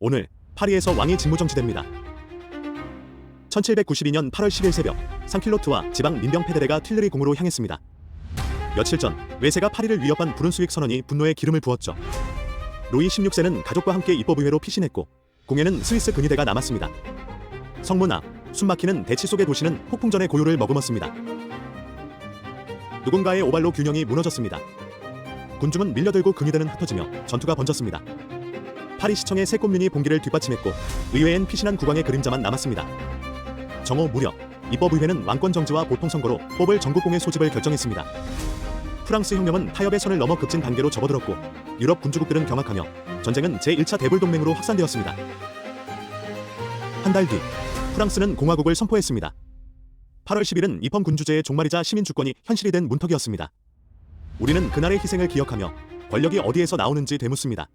오늘 파리에서 왕이 직무정지됩니다. 1792년 8월 10일 새벽 상킬로트와 지방 민병 페데레가 틸르리 궁으로 향했습니다. 며칠 전 외세가 파리를 위협한 브룬스윅 선언이 분노에 기름을 부었죠. 루이 16세는 가족과 함께 입법의회로 피신했고 공에는 스위스 근위대가 남았습니다. 성문 앞 숨막히는 대치 속의 도시는 폭풍전의 고요를 머금었습니다. 누군가의 오발로 균형이 무너졌습니다. 군중은 밀려들고 근위대는 흩어지며 전투가 번졌습니다. 파리 시청의 새 꽃륜이 봉기를 뒷받침했고 의회엔 피신한 국왕의 그림자만 남았습니다. 정오 무렵 입법의회는 왕권 정지와 보통 선거로 뽑을 전국공의 소집을 결정했습니다. 프랑스 혁명은 타협의 선을 넘어 급진 단계로 접어들었고 유럽 군주국들은 경악하며 전쟁은 제1차 대불동맹으로 확산되었습니다. 한 달 뒤 프랑스는 공화국을 선포했습니다. 8월 10일은 입헌 군주제의 종말이자 시민 주권이 현실이 된 문턱이었습니다. 우리는 그날의 희생을 기억하며 권력이 어디에서 나오는지 되묻습니다.